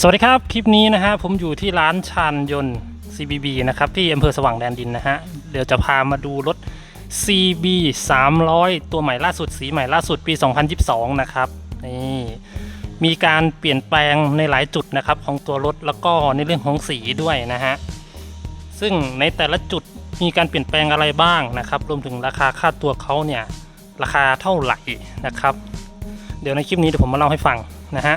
สวัสดีครับ คลิปนี้นะฮะผมอยู่ที่ร้านชานยนต์ CBB นะครับที่อำเภอสว่างแดนดินนะฮะเดี๋ยวจะพามาดูรถ CB 300 ตัวใหม่ล่าสุดสีใหม่ล่าสุดปี 2022 นะครับนี่มีการเปลี่ยนแปลงในหลายจุดนะครับของตัวรถแล้วก็ในเรื่องของสีด้วยนะฮะซึ่งในแต่ละจุดมีการเปลี่ยนแปลงอะไรบ้างนะครับ รวมถึงราคาค่าตัวเขาเนี่ยราคาเท่าไหร่นะครับ เดี๋ยวในคลิปนี้เดี๋ยวผมมาเล่าให้ฟังนะฮะ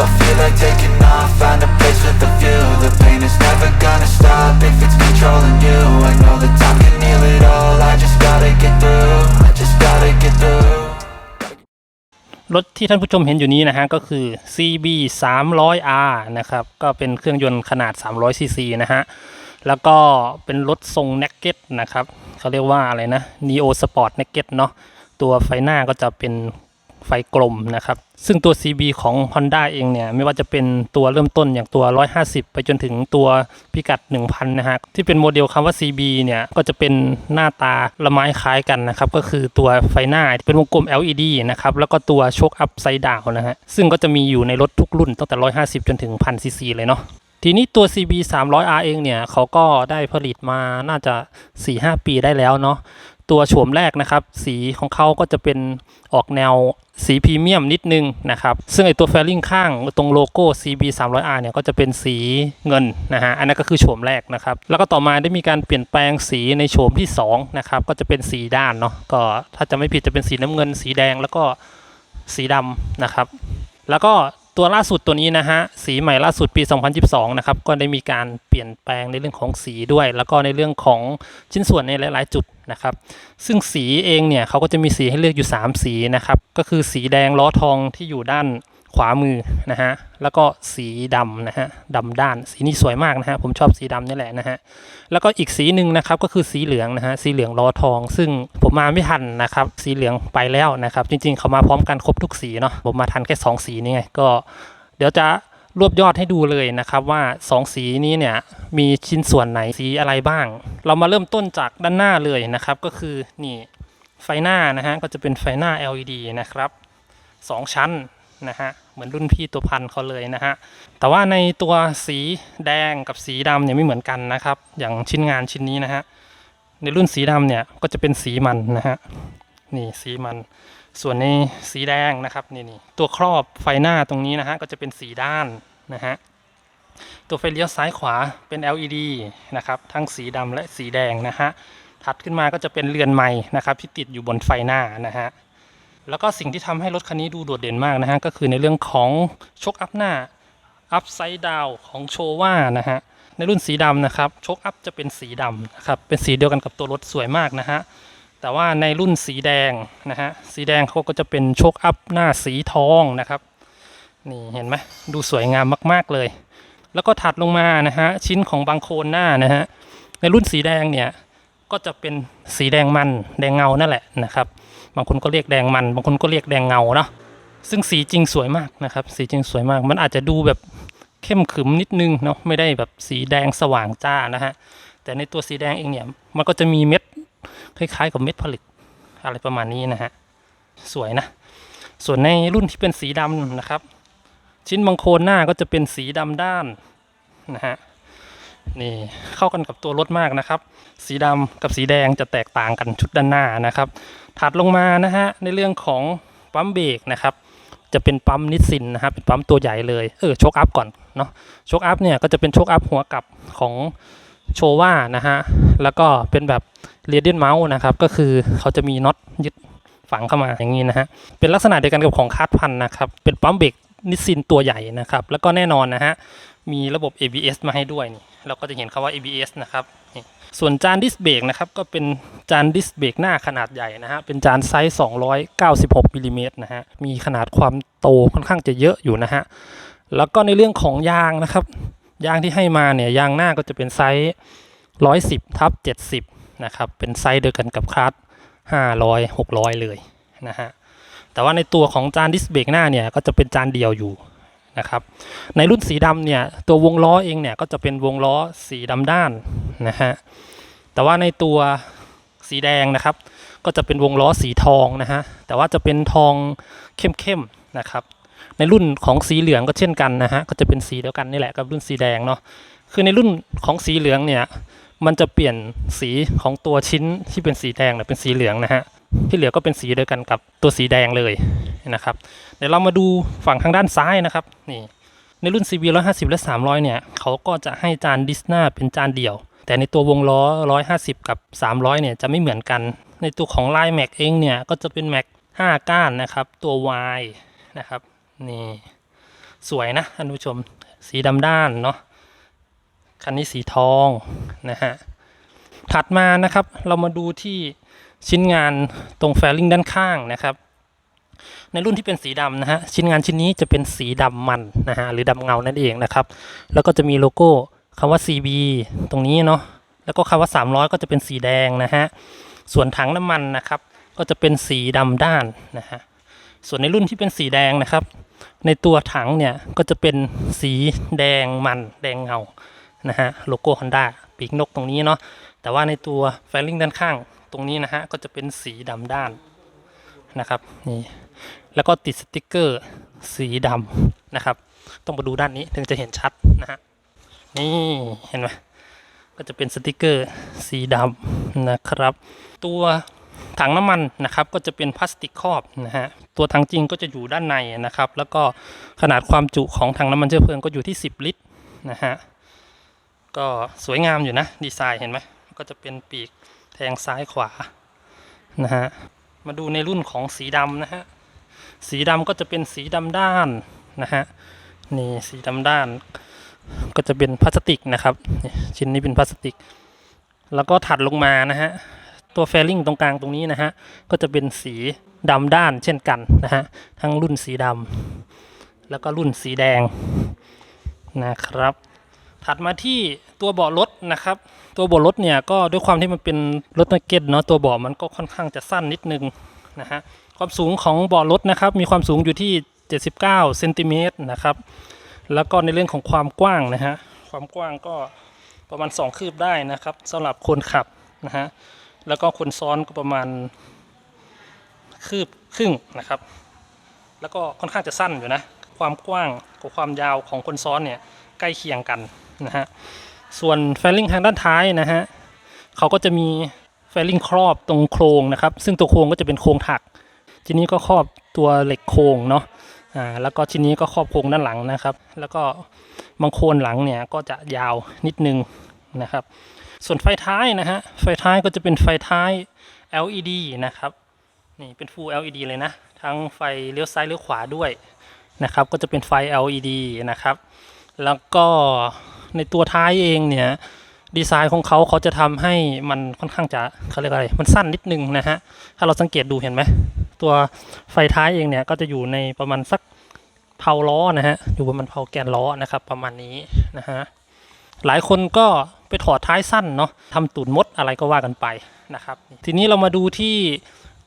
I feel like taking off, find a place with a view The pain is never gonna stop if it's controlling you I know that time can heal it all, I just gotta get through I just gotta get through รถที่ท่านผู้ชมเห็นอยู่นี้นะฮะก็คือ CB 300R นะครับ ก็เป็นเครื่องยนต์ขนาด 300 cc นะฮะ แล้วก็เป็นรถทรง naked นะครับเขาเรียกว่าอะไรนะ Neo Sport naked เนาะ ตัวไฟหน้าก็จะเป็น ไฟกลมนะครับ ซึ่งตัว CB ของ Honda เองเนี่ยไม่ว่าจะเป็นตัวเริ่มต้นอย่างตัว 150 ไปจนถึงตัวพิกัด 1,000 นะฮะที่เป็นโมเดลคำว่า CB เนี่ยก็จะเป็นหน้าตาละไม้คล้ายกันนะครับ ก็คือตัวไฟหน้าเป็นวงกลม LED นะครับ แล้วก็ตัวโชคอัพไซด์ดาวนะฮะซึ่งก็จะมีอยู่ในรถทุกรุ่นตั้งแต่ 150 จนถึง 1000 ซีซีเลยเนาะทีนี้ตัว CB 300R เองเนี่ยเขาก็ได้ผลิตมาน่าจะ 4-5 ปีได้แล้วเนาะ ตัวโฉมแรกนะครับ สีของเขาก็จะเป็นออกแนวสีพรีเมียมนิดนึงนะครับ ซึ่งไอตัวแฟลิงข้างตรงโลโก้ CB 300R เนี่ยก็จะเป็นสีเงินนะฮะ อันนั้นก็คือโฉมแรกนะครับ แล้วก็ต่อมาได้มีการเปลี่ยนแปลงสีในโฉมที่2นะครับ ก็จะเป็นสีด้านเนาะ ก็ถ้าจะไม่ผิดจะเป็นสีน้ำเงิน สีแดงแล้วก็สีดำนะครับ แล้วก็ ตัวล่าสุดตัวนี้นะฮะสีใหม่ล่าสุดปี 2022นะครับก็ได้มีการเปลี่ยนแปลงในเรื่องของสีด้วย แล้วก็ในเรื่องของชิ้นส่วนในหลาย ๆ จุดนะครับ ซึ่งสีเองเนี่ยเขาก็จะมีสีให้เลือกอยู่ 3 สีนะครับก็คือสีแดงล้อทองที่อยู่ด้าน ขวามือนะฮะแล้วก็สีดำนะฮะดำด้านสีนี้สวยมากนะฮะผมชอบสีดำนี่แหละนะฮะแล้วก็อีกสีหนึ่งนะครับก็คือสีเหลืองนะฮะสีเหลืองล้อทอง ซึ่งผมมาไม่ทันนะครับสีเหลืองไปแล้วนะครับ จริงๆเขามาพร้อมกันครบทุกสีเนาะผมมาทันแค่ 2 สีนี่ไงก็ เดี๋ยวจะรวบยอดให้ดูเลยนะครับว่า 2 สีนี้เนี่ยมีชิ้นส่วนไหนสีอะไรบ้าง เรามาเริ่มต้นจากด้านหน้าเลยนะครับ ก็คือนี่ไฟหน้านะฮะก็จะเป็นไฟหน้า LED นะครับ 2 ชั้น นะฮะเหมือนรุ่นพี่ตัวพันเขาเลยนะฮะแต่ว่าในตัวสีแดงกับสีดำเนี่ยไม่เหมือนกันนะครับ อย่างชิ้นงานชิ้นนี้นะฮะในรุ่นสีดำเนี่ยก็จะเป็นสีมันนะฮะนี่สีมัน ส่วนในสีแดงนะครับนี่นี่ตัวครอบไฟหน้าตรงนี้นะฮะก็จะเป็นสีด้านนะฮะตัวไฟเลี้ยวซ้ายขวาเป็น LED นะครับทั้งสีดำและสีแดงนะฮะถัดขึ้นมาก็จะเป็นเรือนไม้นะครับที่ติดอยู่บนไฟหน้านะฮะ แล้วก็สิ่งที่ทำให้รถคันนี้ดูโดดเด่นมากนะฮะก็คือในเรื่องของชกอัพหน้าอัพไซด์ดาวของโชว่านะฮะในรุ่นสีดำนะครับชกอัพจะเป็นสีดำนะครับเป็นสีเดียวกันกับตัวรถสวยมากนะฮะแต่ว่าในรุ่นสีแดงนะฮะสีแดงเขาก็จะเป็นโชคอัพหน้าสีทองนะครับนี่เห็นไหมดูสวยงามมาก ๆเลย แล้วก็ถัดลงมานะฮะชิ้นของบางโคนหน้านะฮะในรุ่นสีแดงเนี่ย ก็จะเป็นสีแดงมันแดงเงานั่นแหละนะครับ บางคนก็เรียกแดงมัน บางคนก็เรียกแดงเงาเนาะซึ่งสีจริงสวยมากนะครับ สีจริงสวยมาก มันอาจจะดูแบบเข้มขึมนิดนึงเนาะไม่ได้แบบสีแดงสว่างจ้านะฮะแต่ในตัวสีแดงเองเนี่ยมันก็จะมีเม็ดคล้ายๆกับเม็ดผลึกอะไรประมาณนี้นะฮะสวยนะ ส่วนในรุ่นที่เป็นสีดำนะครับ ชิ้นบางโคนหน้าก็จะเป็นสีดำด้านนะฮะ นี่เข้ากันกับตัวรถมากนะครับ สีดำกับสีแดงจะแตกต่างกันชุดด้านหน้านะครับถัดลงมานะฮะในเรื่องของปั๊มเบรกนะครับ จะเป็นปั๊มนิสซินนะครับเป็นปั๊มตัวใหญ่เลยเออโชคอัพก่อนเนาะโชคอัพเนี่ยก็จะเป็นโชคอัพหัวกับของโชว่านะฮะแล้วก็เป็นแบบเรเดียนเมาส์นะครับก็คือเขาจะมีน็อตยึดฝังเข้ามาอย่างนี้นะฮะเป็นลักษณะเดียวกันกับของคาร์ดพันนะครับเป็นปั๊มเบรกนิสซินตัวใหญ่นะครับ แล้วก็แน่นอนนะฮะ มีระบบ ABS มาให้ด้วยนี่เราก็จะเห็นคำว่า ABS นะครับส่วนจานดิสเบรกนะครับก็เป็นจานดิสเบรกหน้าขนาดใหญ่นะฮะเป็นจานไซส์ 296มิลลิเมตรนะฮะมีขนาดความโตค่อนข้างจะเยอะอยู่นะฮะแล้วก็ในเรื่องของยางนะครับ ยางที่ให้มาเนี่ยยางหน้าก็จะเป็นไซส์ 110ทับ70นะครับเป็นไซส์เดียวกันกับคลาส500 600 เลยนะฮะแต่ว่าในตัวของจานดิสเบรกหน้าเนี่ยก็จะเป็นจานเดียวอยู่ นะครับ ในรุ่นสีดำเนี่ยตัววงล้อเองเนี่ยก็จะเป็นวงล้อสีดำด้านนะฮะ แต่ว่าในตัวสีแดงนะครับ ก็จะเป็นวงล้อสีทองนะฮะ แต่ว่าจะเป็นทองเข้มๆนะครับ ในรุ่นของสีเหลืองก็เช่นกันนะฮะ ก็จะเป็นสีเดียวกันนี่แหละกับรุ่นสีแดงเนาะ คือในรุ่นของสีเหลืองเนี่ยมันจะเปลี่ยนสีของตัวชิ้นที่เป็นสีแดงเนี่ยเป็นสีเหลืองนะฮะ ที่เหลือก็เป็นสีเดียวกันกับตัวสีแดงเลยนะครับ เดี๋ยวเรามาดูฝั่งทางด้านซ้ายนะครับนี่ในรุ่น CB 150 และ 300 เนี่ยเขาก็จะให้จานดิสนาเป็นจานเดี่ยว แต่ในตัววงล้อ 150 กับ 300 เนี่ยจะไม่เหมือนกัน ในตัวของลายแม็กเองเนี่ยก็จะเป็นแม็ก5 ก้านนะครับ ตัว Y นะครับนี่สวยนะท่านผู้ชมสีดำด้านเนาะคันนี้สีทองนะฮะถัดมานะครับเรามาดูที่ ชิ้นงานตรงแฟลิงด้านข้างนะครับ ในรุ่นที่เป็นสีดำนะฮะชิ้นงานชิ้นนี้จะเป็นสีดำมันนะฮะหรือดำเงานั่นเองนะครับ แล้วก็จะมีโลโก้คำว่า CB ตรงนี้เนาะแล้วก็คำว่า 300 ก็จะเป็นสีแดงนะฮะส่วนถังน้ำมันนะครับก็จะเป็นสีดำด้านนะฮะส่วนในรุ่นที่เป็นสีแดงนะครับ ในตัวถังเนี่ยก็จะเป็นสีแดงมันแดงเงานะฮะโลโก้ Honda ปีกนกตรงนี้เนาะแต่ว่าในตัวแฟลิงด้านข้าง ตรงนี้นะฮะก็จะเป็นสีดำด้านนะครับนี่แล้วก็ติดสติกเกอร์สีดำนะครับ ต้องมาดูด้านนี้ถึงจะเห็นชัดนะฮะนี่เห็นไหมก็จะเป็นสติกเกอร์สีดำนะครับ ตัวถังน้ำมันนะครับก็จะเป็นพลาสติกครอบนะฮะตัวถังจริงก็จะอยู่ด้านในนะครับ แล้วก็ขนาดความจุของถังน้ำมันเชื้อเพลิงก็อยู่ที่ 10 ลิตรนะฮะก็สวยงามอยู่นะดีไซน์เห็นไหมก็จะเป็นปีก แทงซ้ายขวานะฮะมาดูในรุ่นของสีดำนะฮะสีดำก็จะเป็นสีดำด้านนะฮะนี่สีดำด้าน ก็จะเป็นพลาสติกนะครับชิ้นนี้เป็นพลาสติก แล้วก็ถัดลงมานะฮะตัวแฟลิงตรงกลางตรงนี้นะฮะก็จะเป็นสีดำด้านเช่นกันนะฮะทั้งรุ่นสีดำแล้วก็รุ่นสีแดงนะครับ ถัดมาที่ตัวเบาะรถนะครับ ตัวเบาะรถเนี่ยก็ด้วยความที่มันเป็นรถนักเก็ตเนาะตัวเบาะมันก็ค่อนข้างจะสั้นนิดนึงนะฮะความสูงของเบาะรถนะครับ มีความสูงอยู่ที่ 79เซนติเมตรนะครับ แล้วก็ในเรื่องของความกว้างนะฮะความกว้างก็ประมาณ 2 คืบได้นะครับสำหรับคนขับนะฮะแล้วก็คนซ้อนก็ประมาณคืบครึ่งนะครับ แล้วก็ค่อนข้างจะสั้นอยู่นะ ความกว้างกับความยาวของคนซ้อนเนี่ยใกล้เคียงกัน นะฮะ ส่วนแฟลิงทางด้านท้ายนะฮะเขาก็จะมีแฟลิงครอบตรงโครงนะครับ ซึ่งตัวโครงก็จะเป็นโครงถักชิ้นนี้ก็ครอบตัวเหล็กโครงเนาะอ่าแล้วก็ชิ้นนี้ก็ครอบโครงด้านหลังนะครับ แล้วก็บางโคนหลังเนี่ยก็จะยาวนิดนึงนะครับ ส่วนไฟท้ายนะฮะไฟท้ายก็จะเป็นไฟท้าย LED นะครับนี่เป็น Full LED เลยนะ ทั้งไฟเลี้ยวซ้ายเลี้ยวขวาด้วยนะครับ ก็จะเป็นไฟ LED นะครับ แล้วก็ ในตัวท้ายเองเนี่ยดีไซน์ของเขาเขาจะทำให้มันค่อนข้างจะเขาเรียกอะไร มันสั้นนิดนึงนะฮะ ถ้าเราสังเกตดูเห็นไหม ตัวไฟท้ายเองเนี่ยก็จะอยู่ในประมาณสักเพาล้อนะฮะ อยู่ประมาณเพาแกนล้อนะครับ ประมาณนี้นะฮะ หลายคนก็ไปถอดท้ายสั้นเนาะทำตูดมดอะไรก็ว่ากันไปนะครับ ทีนี้เรามาดูที่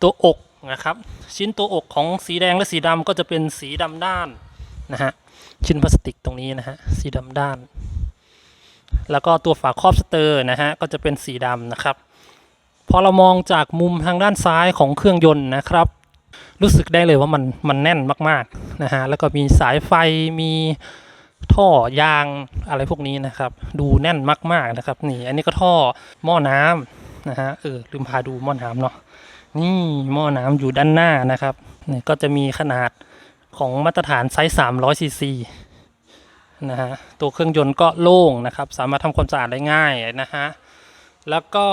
ตัวอกนะครับ ชิ้นตัวอกของสีแดงและสีดำก็จะเป็นสีดำด้านนะฮะ ชิ้นพลาสติกตรงนี้นะฮะ สีดำด้าน แล้วก็ตัวฝาครอบสเตอร์นะฮะก็จะเป็นสีดำนะครับ พอเรามองจากมุมทางด้านซ้ายของเครื่องยนต์นะครับ รู้สึกได้เลยว่ามันมันแน่นมากๆนะฮะแล้วก็มีสายไฟมีท่อยางอะไรพวกนี้นะครับ ดูแน่นมากๆนะครับ นี่ อันนี้ก็ท่อหม้อน้ำนะฮะเออลืมพาดูหม้อน้ำเนาะนี่หม้อน้ำอยู่ด้านหน้านะครับนี่ก็จะมีขนาดของมาตรฐานไซส์300ซีซี นะฮะตัวเครื่องยนต์ก็โล่งนะครับ สามารถทำความสะอาดได้ง่ายนะฮะแล้วก็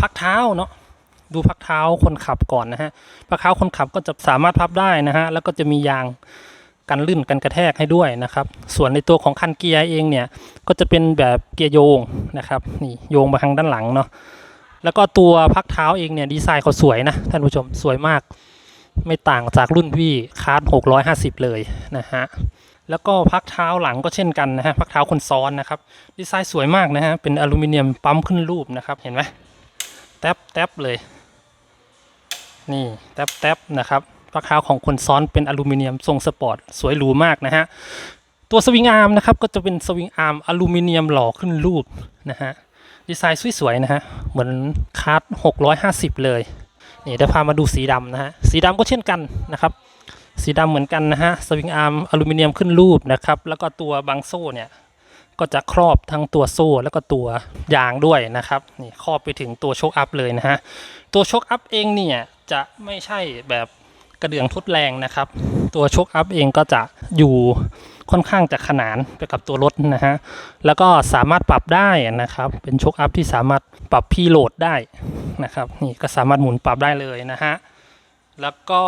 พักเท้าเนาะดูพักเท้าคนขับก่อนนะฮะพักเท้าคนขับก็จะสามารถพับได้นะฮะแล้วก็จะมียางกันลื่นกันกระแทกให้ด้วยนะครับ ส่วนในตัวของคันเกียร์เองเนี่ยก็จะเป็นแบบเกียร์โยงนะครับนี่โยงมาทางด้านหลังเนาะแล้วก็ตัวพักเท้าเองเนี่ยดีไซน์เขาสวยนะท่านผู้ชมสวยมาก ไม่ต่างจากรุ่นพี่คาร์ด650 เลยนะฮะ แล้วก็พักเท้าหลังก็เช่นกันนะฮะพักเท้าคนซ้อนนะครับดีไซน์สวยมากนะฮะเป็นอลูมิเนียมปั๊มขึ้นรูปนะครับเห็นไหมแทบแทบเลย นี่แทบแทบนะครับปลั๊กเท้าของคนซ้อนเป็นอลูมิเนียมทรงสปอร์ตสวยหรูมากนะฮะตัวสวิงอาร์มนะครับก็จะเป็นสวิงอาร์มอลูมิเนียมหล่อขึ้นรูปนะฮะดีไซน์สวยๆนะฮะเหมือนคาร์ด650 เลยนี่เดี๋ยวพามาดูสีดำนะฮะสีดำก็เช่นกันนะครับ สีดำเหมือนกันนะฮะสวิงอาร์มอลูมิเนียมขึ้นรูปนะครับ แล้วก็ตัวบางโซ่เนี่ยก็จะครอบทั้งตัวโซ่แล้วก็ตัวยางด้วยนะครับนี่ครอบไปถึงตัวโชคอัพเลยนะฮะตัวโชคอัพเองเนี่ยจะไม่ใช่แบบกระเดื่องทุดแรงนะครับ ตัวโชคอัพเองก็จะอยู่ค่อนข้างจะขนานไปกับตัวรถนะฮะแล้วก็สามารถปรับได้นะครับ เป็นโชคอัพที่สามารถปรับพีโหลดได้นะครับนี่ก็สามารถหมุนปรับได้เลยนะฮะ แล้วก็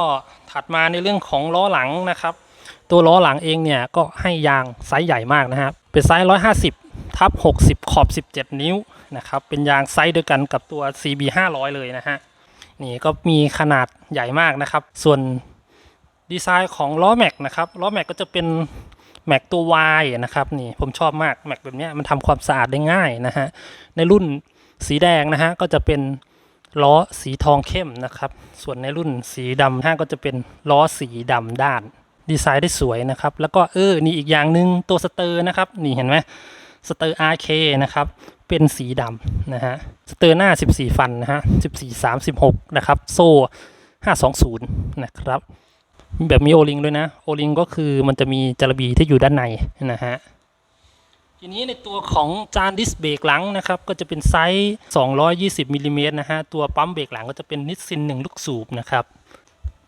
ถัดมาในเรื่องของล้อหลังนะครับ ตัวล้อหลังเองเนี่ยก็ให้ยางไซส์ใหญ่มากนะครับเป็นไซส์150ทับ60 ขอบ 17 นิ้วนะครับเป็นยางไซส์เดียวกันกับตัว CB 500เลยนะฮะนี่ก็มีขนาดใหญ่มากนะครับ ส่วนดีไซน์ของล้อแม็กนะครับล้อแม็กก็จะเป็นแม็กตัว Y นะครับนี่ผมชอบมากแม็กแบบนี้มันทำความสะอาดได้ง่ายนะฮะในรุ่นสีแดงนะฮะก็จะเป็น ล้อสีทองเข้มนะครับ ส่วนในรุ่นสีดำฮะก็จะเป็นล้อสีดำด้าน ดีไซน์ได้สวยนะครับ แล้วก็เออนี่อีกอย่างหนึ่งตัวสเตอร์นะครับนี่เห็นไหมสเตอร์ RK นะครับเป็นสีดำนะฮะสเตอร์หน้า 14 ฟันนะฮะ14 36 นะครับ โซ่ 520 นะครับ แบบมีโอลิงด้วยนะ โอลิงก็คือมันจะมีจารบีที่อยู่ด้านในนะฮะ ทีนี้ในตัวของจานดิสเบรกหลังนะครับ ก็จะเป็นไซส์ 220มิลลิเมตรนะฮะ ตัวปั๊มเบรกหลังก็จะเป็นนิสซิน1ลูกสูบนะครับ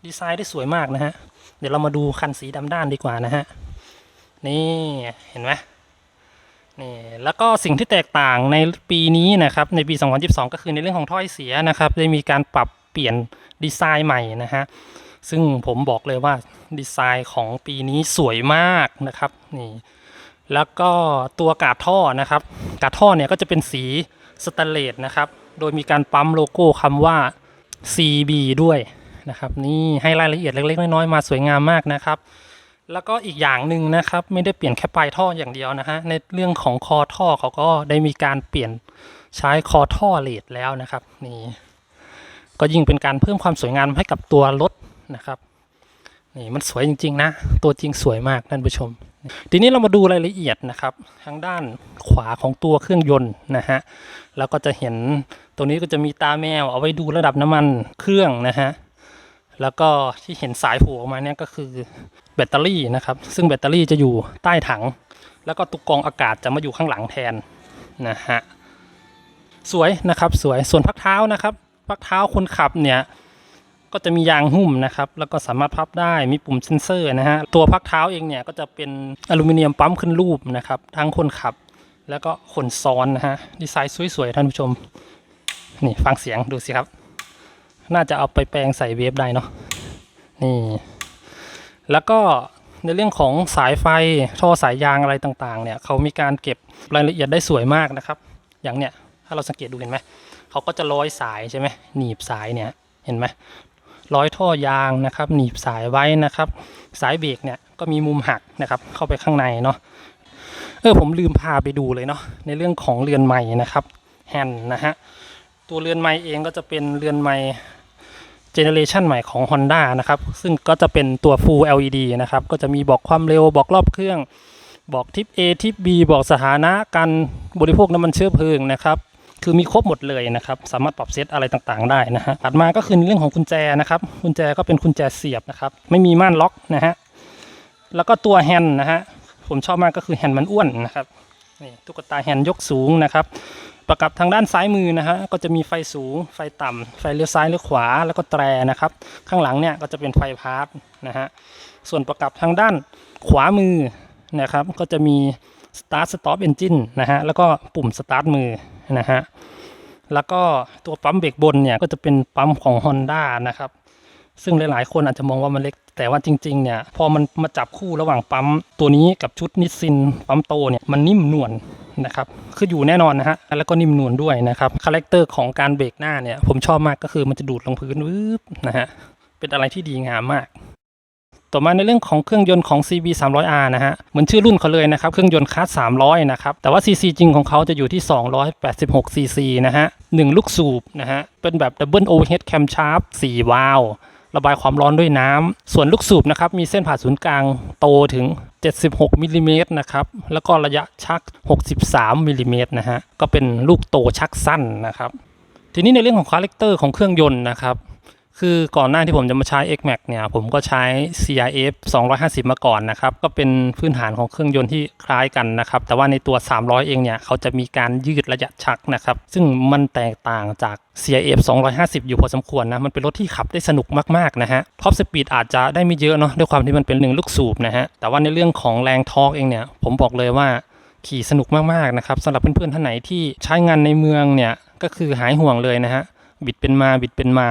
ดีไซน์ได้สวยมากนะฮะ เดี๋ยวเรามาดูคันสีดำด้านดีกว่านะฮะ นี่เห็นไหมนี่แล้วก็สิ่งที่แตกต่างในปีนี้นะครับ ในปี 2022 ก็คือในเรื่องของถ้อยเสียนะครับ ได้มีการปรับเปลี่ยนดีไซน์ใหม่นะฮะ ซึ่งผมบอกเลยว่าดีไซน์ของปีนี้สวยมากนะครับ นี่ แล้วก็ตัวกาดท่อนะครับ กาดท่อเนี่ยก็จะเป็นสีสแตนเลสนะครับ โดยมีการปั๊มโลโก้คำว่า CB ด้วยนะครับนี่ให้รายละเอียดเล็กๆน้อยๆมาสวยงามมากนะครับ แล้วก็อีกอย่างหนึ่งนะครับ ไม่ได้เปลี่ยนแค่ปลายท่ออย่างเดียวนะฮะในเรื่องของคอท่อเขาก็ได้มีการเปลี่ยนใช้คอท่อเลดแล้วนะครับนี่ก็ยิ่งเป็นการเพิ่มความสวยงามให้กับตัวรถนะครับนี่มันสวยจริง ๆ นะ ตัวจริงสวยมากท่านผู้ชม ทีนี้เรามาดูรายละเอียดนะครับทางด้านขวาของตัวเครื่องยนต์นะฮะแล้วก็จะเห็นตรงนี้ก็จะมีตาแมวเอาไว้ดูระดับน้ำมันเครื่องนะฮะแล้วก็ที่เห็นสายโผล่ออกมาเนี่ยก็คือแบตเตอรี่นะครับ ซึ่งแบตเตอรี่จะอยู่ใต้ถัง แล้วก็ตุกกองอากาศจะมาอยู่ข้างหลังแทนนะฮะสวยนะครับสวยส่วนพักเท้านะครับพักเท้าคนขับเนี่ย ก็จะมียางหุ้มนะครับ แล้วก็สามารถพับได้มีปุ่มเซ็นเซอร์นะฮะ ตัวพักเท้าเองเนี่ยก็จะเป็นอลูมิเนียมปั๊มขึ้นรูปนะครับ ทั้งคนขับ แล้วก็คนซ้อนนะฮะ ดีไซน์สวยๆท่านผู้ชม นี่ฟังเสียงดูสิครับ น่าจะเอาไปแปลงใส่เวฟได้เนาะ นี่ แล้วก็ในเรื่องของสายไฟท่อสายยางอะไรต่างๆ เนี่ยเขามีการเก็บรายละเอียดได้สวยมากนะครับ อย่างเนี้ยถ้าเราสังเกตดูเห็นไหมเขาก็จะร้อยสายใช่ไหมหนีบสายเนี่ยเห็นไหม ร้อยท่อยางนะครับ หนีบสายไว้นะครับ สายเบรกเนี่ยก็มีมุมหักนะครับ เข้าไปข้างในเนาะเออผมลืมพาไปดูเลยเนาะในเรื่องของเรือนใหม่นะครับแฮนด์นะฮะตัวเรือนใหม่เองก็จะเป็นเรือนใหม่เจเนอเรชันใหม่ของ Honda นะครับ ซึ่งก็จะเป็นตัว Full LED นะครับ ก็จะมีบอกความเร็วบอกรอบเครื่อง บอกทิป A ทิป B บอกสถานะการบริโภคน้ำมันเชื้อเพลิงนะครับ คือมีครบหมดเลยนะครับ สามารถปรับเซตอะไรต่างๆ ได้นะฮะถัดมาก็คือเรื่องของกุญแจนะครับกุญแจก็เป็นกุญแจเสียบนะครับ ไม่มีม่านล็อกนะฮะแล้วก็ตัวแฮนด์นะฮะผมชอบมากก็คือแฮนด์มันอ้วนนะครับนี่ตุ๊กตาแฮนด์ยกสูงนะครับ ประกับทางด้านซ้ายมือนะฮะก็จะมีไฟสูง ไฟต่ำไฟเลี้ยวซ้ายเลี้ยวขวาแล้วก็แตรนะครับ ข้างหลังเนี่ยก็จะเป็นไฟพาร์ทนะฮะส่วนประกับทางด้านขวามือนะครับ ก็จะมี start stop engine นะฮะแล้วก็ปุ่ม start มือ นะฮะแล้วก็ตัวปั๊มเบรกบนเนี่ยก็จะเป็นปั๊มของ Honda นะครับซึ่งหลายๆ คนอาจจะมองว่ามันเล็ก แต่ว่าจริง ๆ เนี่ย พอมันมาจับคู่ระหว่างปั๊มตัวนี้กับชุดนิสซินปั๊มโตเนี่ย มันนิ่มนวลนะครับ คืออยู่แน่นอนนะฮะ แล้วก็นิ่มนวลด้วยนะครับ คาแรคเตอร์ของการเบรกหน้าเนี่ย ผมชอบมากก็คือมันจะดูดลงพื้นวืบนะฮะ เป็นอะไรที่ดีงามมาก ต่อมาในเรื่องของเครื่องยนต์ของ CB 300R นะฮะเหมือนชื่อรุ่นเขาเลยนะครับเครื่องยนต์คัส300 นะครับ แต่ว่า CC จริงของเขาจะอยู่ที่ 286 CC นะฮะ1ลูกสูบนะฮะเป็นแบบ Double Overhead Camshaft 4วาล์วระบายความร้อนด้วยน้ำส่วนลูกสูบนะครับมีเส้นผ่าศูนย์กลางโตถึง 76มิลลิเมตรนะครับ แล้วก็ระยะชัก 63มิลลิเมตรนะฮะ ก็เป็นลูกโตชักสั้นนะครับ ทีนี้ในเรื่องของคาแรคเตอร์ของเครื่องยนต์นะครับ คือก่อนหน้าที่ผมจะมาใช้ XMAX เนี่ย ผมก็ใช้ CRF 250 มาก่อนนะครับ ก็เป็นพื้นฐานของเครื่องยนต์ที่คล้ายกันนะครับ แต่ว่าในตัว 300 เองเนี่ย เขาจะมีการยืดระยะชักนะครับ ซึ่งมันแตกต่างจาก CRF 250 อยู่พอสมควรนะ มันเป็นรถที่ขับได้สนุกมากๆนะฮะ ท็อปสปีดอาจจะได้ไม่เยอะเนาะ ด้วยความที่มันเป็นหนึ่งลูกสูบนะฮะ แต่ว่าในเรื่องของแรงทอร์กเองเนี่ย ผมบอกเลยว่าขี่สนุกมากๆนะครับสำหรับเพื่อนๆท่านไหนที่ใช้งานในเมืองเนี่ย ก็คือหายห่วงเลยนะฮะ บิดเป็นมา บิดเป็นมา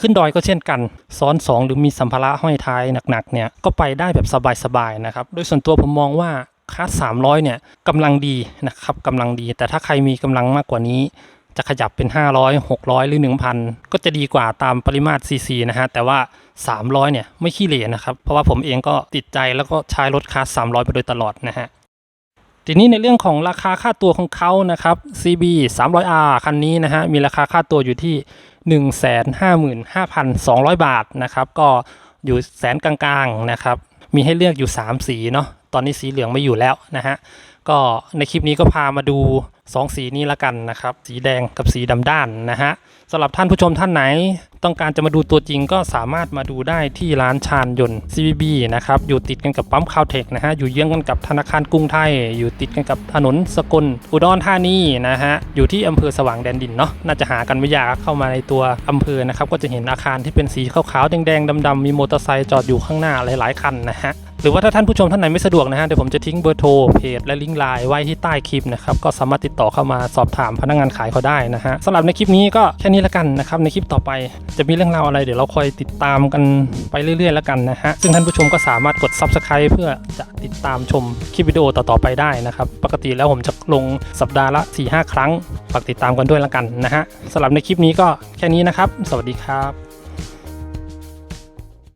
ขึ้นดอยก็เช่นกัน ซ้อน 2 หรือมีสัมภาระห้อยท้ายหนักๆเนี่ยก็ไปได้แบบสบายๆนะครับ โดยส่วนตัวผมมองว่าคาส300เนี่ยกำลังดีนะครับกำลังดี แต่ถ้าใครมีกำลังมากกว่านี้ จะขยับเป็น 500 600 หรือ 1,000 ก็จะดีกว่าตามปริมาตร CC นะฮะ แต่ว่า 300เนี่ยไม่ขี้เหร่นะครับ เพราะว่าผมเองก็ติดใจแล้วก็ใช้รถคลาส300 ไปโดยตลอดนะฮะ ทีนี้ในเรื่องของราคาค่าตัวของเขานะครับ CB 300R คันนี้นะฮะมีราคาค่าตัวอยู่ที่ 155,200 บาทนะครับ ก็อยู่แสนกลางๆนะครับ มีให้เลือกอยู่ 3 สีเนาะตอนนี้สีเหลืองไม่อยู่แล้วนะฮะก็ในคลิปนี้ก็พามาดู 2 สีนี้ละกันนะครับ สีแดงกับสีดำด้านนะฮะสำหรับท่านผู้ชมท่านไหน ต้องการจะมาดูตัวจริงก็สามารถมาดูได้ที่ร้านชาญยนต์ CBB นะครับอยู่ติดกันกับปั๊มคาวเทคนะฮะอยู่เยื้องกันกับธนาคารกรุงไทย อยู่ติดกันกับถนนสกลอุดรธานีนะฮะอยู่ที่อำเภอสว่างแดนดินเนาะน่าจะหากันไม่ยากเข้ามาในตัวอำเภอนะครับก็จะเห็นอาคารที่เป็นสีขาวๆแดงๆดำๆมีมอเตอร์ไซค์จอดอยู่ข้างหน้าหลายๆคันนะฮะหรือว่าถ้าท่านผู้ชมท่านไหนไม่สะดวกนะฮะเดี๋ยวผมจะทิ้งเบอร์โทรเพจและลิงก์ไลน์ไว้ที่ใต้คลิปนะครับก็สามารถติดต่อเข้ามาสอบถามพนักงานขายเขาได้นะฮะสำหรับในคลิปนี้ก็แค่นี้ละกันนะครับในคลิปต่อไปจะมีเรื่องราวอะไร เดี๋ยวเราคอยติดตามกันไปเรื่อยๆแล้วกันนะฮะซึ่งท่านผู้ชมก็สามารถกด Subscribe เพื่อจะติดตามชมคลิปวิดีโอต่อๆไปได้นะครับปกติแล้วผมจะลงสัปดาห์ละ 4-5 ครั้งฝากติดตามกันด้วยล้วกันนะฮะสำหรับในคลิปนี้ก็แค่นี้นะครับ สวัสดีครับ